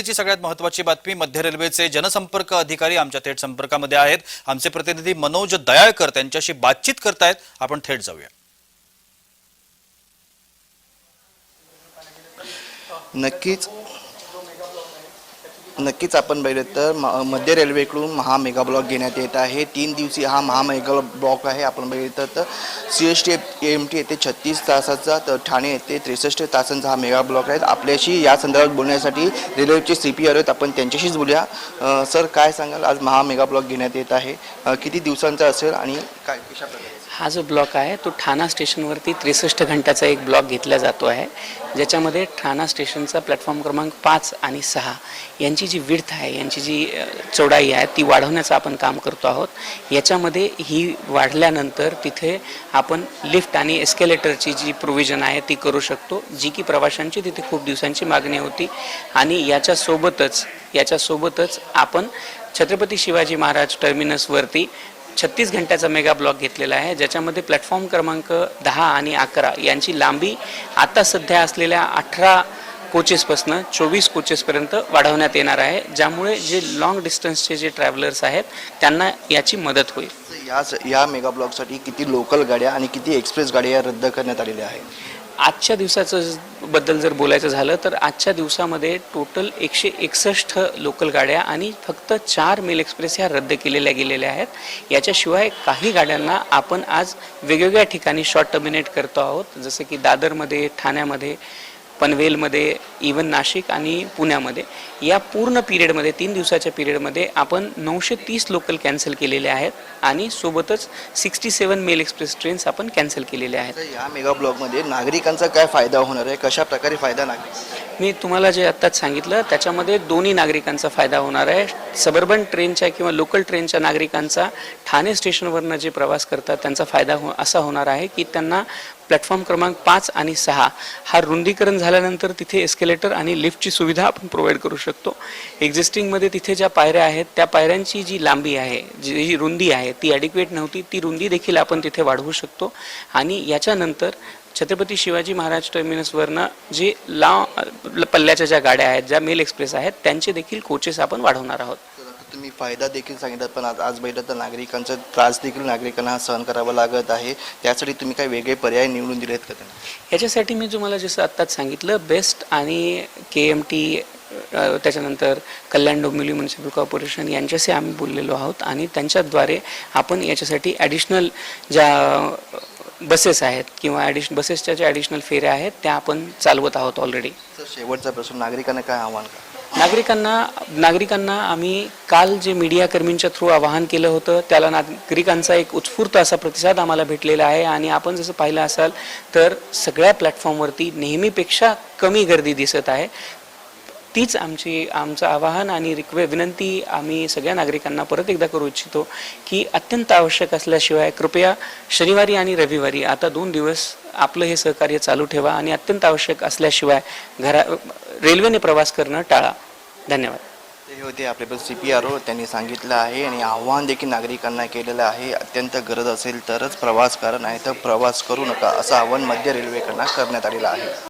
ची सगळ्यात महत्वाची बातमी मध्य रेल्वेचे जनसंपर्क अधिकारी आमच्या थेट संपर्कामध्ये आहेत. आमचे प्रतिनिधी मनोज दयाळकर त्यांच्याशी बातचीत करतायत. आपण थेट जाऊया. नक्कीच. नक्कीच आपण बघितलं तर म- मध्य रेल्वेकडून महा मेगा ब्लॉक घेण्यात येत आहे. तीन दिवसीय हा महा मेगा ब्लॉक आहे. आपण बघितलं तर C S T M T येथे छत्तीस तासाचा तर ठाणे येथे त्रेसष्ट तासांचा हा मेगा ब्लॉक आहे. आपल्याशी या संदर्भात बोलण्यासाठी रेल्वेचे सी पी आर आहेत आपण त्यांच्याशीच बोलूया. सर काय सांगाल? आज महा मेगा ब्लॉक घेण्यात येत आहे. किती दिवसांचा असेल आणि काय कशा प्रकारे? हा जो ब्लॉक आहे तो ठाणा स्टेशनवरती त्रेसष्ट घंट्याचा एक ब्लॉक घेतला जातो आहे. ज्याच्यामध्ये ठाणा स्टेशनचा प्लॅटफॉर्म क्रमांक पाच आणि सहा यांची जी विड्थ आहे यांची जी चौडाई आहे ती वाढवण्याचं आपण काम करतो आहोत. याच्यामध्ये ही वाढल्यानंतर तिथे आपण लिफ्ट आणि एस्केलेटरची जी प्रोव्हिजन आहे ती करू शकतो जी की प्रवाशांची तिथे खूप दिवसांची मागणी होती. आणि याच्यासोबतच याच्यासोबतच आपण छत्रपती शिवाजी महाराज टर्मिनसवरती छत्तीस घंट्याचा मेगा ब्लॉक घेतलेला आहे ज्याच्यामध्ये प्लॅटफॉर्म क्रमांक दहा आणि अकरा यांची लांबी आता सध्या असलेल्या अठरा कोचेसपासनं चोवीस कोचेसपर्यंत वाढवण्यात येणार आहे ज्यामुळे जे लॉंग डिस्टन्सचे जे ट्रॅव्हलर्स आहेत त्यांना याची मदत होईल. या या मेगा ब्लॉकसाठी किती लोकल गाड्या आणि किती एक्सप्रेस गाड्या रद्द करण्यात आलेल्या आहेत? आजच्या दिवसाचं बद्दल जर बोलायचं झालं तर आजच्या दिवसामध्ये टोटल एकशे एकसष्ट लोकल गाड्या आणि फक्त चार मेल एक्सप्रेस ह्या रद्द केलेल्या गेलेल्या आहेत. याच्याशिवाय काही गाड्यांना आपण आज वेगवेगळ्या ठिकाणी शॉर्ट टर्मिनेट करतो आहोत जसं की दादरमध्ये ठाण्यामध्ये पनवेलमध्ये इवन नाशिक आणि पुण्यामध्ये या पूर्ण पिरियडमध्ये तीन दिवसाच्या पिरियडमध्ये आपण नऊशे तीस लोकल कॅन्सल केलेले आहेत आणि सोबतच sixty seven mail express trains आपण कॅन्सल केलेल्या आहेत. या मेगा ब्लॉकमध्ये नागरिकांचा काय फायदा होणार आहे? कशा प्रकारे फायदा नागरिक मी तुम्हाला जे आत्ताच सांगितलं त्याच्यामध्ये दोन्ही नागरिकांचा फायदा होणार आहे. सबर्बन ट्रेनच्या किंवा लोकल ट्रेनच्या नागरिकांचा ठाणे स्टेशनवरनं जे प्रवास करतात त्यांचा फायदा हो असा होणार आहे की त्यांना प्लॅटफॉर्म क्रमांक पाच आणि सहा हा रुंदीकरण झाल्यानंतर तिथे एस्केलेटर आणि लिफ्टची सुविधा आपण प्रोव्हाइड करू शकतो. एक्झिस्टिंगमध्ये तिथे ज्या पायऱ्या आहेत त्या पायऱ्यांची जी लांबी आहे जी रुंदी आहे ती ॲडिक्वेट नव्हती ती रुंदी देखील आपण तिथे वाढवू शकतो. आणि याच्यानंतर छत्रपती शिवाजी महाराज टर्मिनसवरनं जे लांब पल्ल्याच्या ज्या गाड्या आहेत ज्या मेल एक्सप्रेस आहेत त्यांचे देखील कोचेस आपण वाढवणार आहोत. तुम्ही फायदा देखील सांगितलात पण आज आज बघितलं तर नागरिकांचा त्रास देखील नागरिकांना सहन करावा लागत आहे. त्यासाठी तुम्ही काही वेगळे पर्याय निवडून दिलेत का त्यांना? याच्यासाठी मी तुम्हाला जसं आत्ताच सांगितलं बेस्ट आणि के एम टी त्याच्यानंतर कल्याण डोंबिवली म्युन्सिपल कॉर्पोरेशन यांच्याशी आम्ही बोललेलो आहोत आणि त्यांच्याद्वारे आपण याच्यासाठी ॲडिशनल ज्या बसेस आहेत किंवा ॲडिश बसेसच्या ज्या ॲडिशनल फेऱ्या आहेत त्या आपण चालवत आहोत ऑलरेडी तर शेवटचा प्रश्न नागरिकांना काय आव्हान का? नागरिकांना नागरिकांना आम्ही काल जे मीडिया कर्मींच्या थ्रू आवाहन केलं होतं त्याला नागरिकांचा एक उत्स्फूर्त असा प्रतिसाद आम्हाला भेटलेला आहे. आणि आपण जसं पाहिलं असाल तर सगळ्या प्लॅटफॉर्मवरती नेहमीपेक्षा कमी गर्दी दिसत आहे. तीच आमची आमचं आवाहन आणि रिक्वे विनंती आम्ही सगळ्या नागरिकांना परत एकदा करू इच्छितो की अत्यंत आवश्यक असल्याशिवाय कृपया शनिवारी आणि रविवारी आता दोन दिवस आपलं हे सहकार्य चालू ठेवा आणि अत्यंत आवश्यक असल्याशिवाय घरा रेल्वेने प्रवास करणं टाळा. धन्यवाद. हे होते आपले सी पी आर ओ त्यांनी सांगितलं आहे आणि आव्हान देखील नागरिकांना केलेलं आहे. अत्यंत गरज असेल तरच प्रवास करा नाही तर प्रवास करू नका असं आव्हान मध्य रेल्वेकडनं करण्यात आलेलं आहे.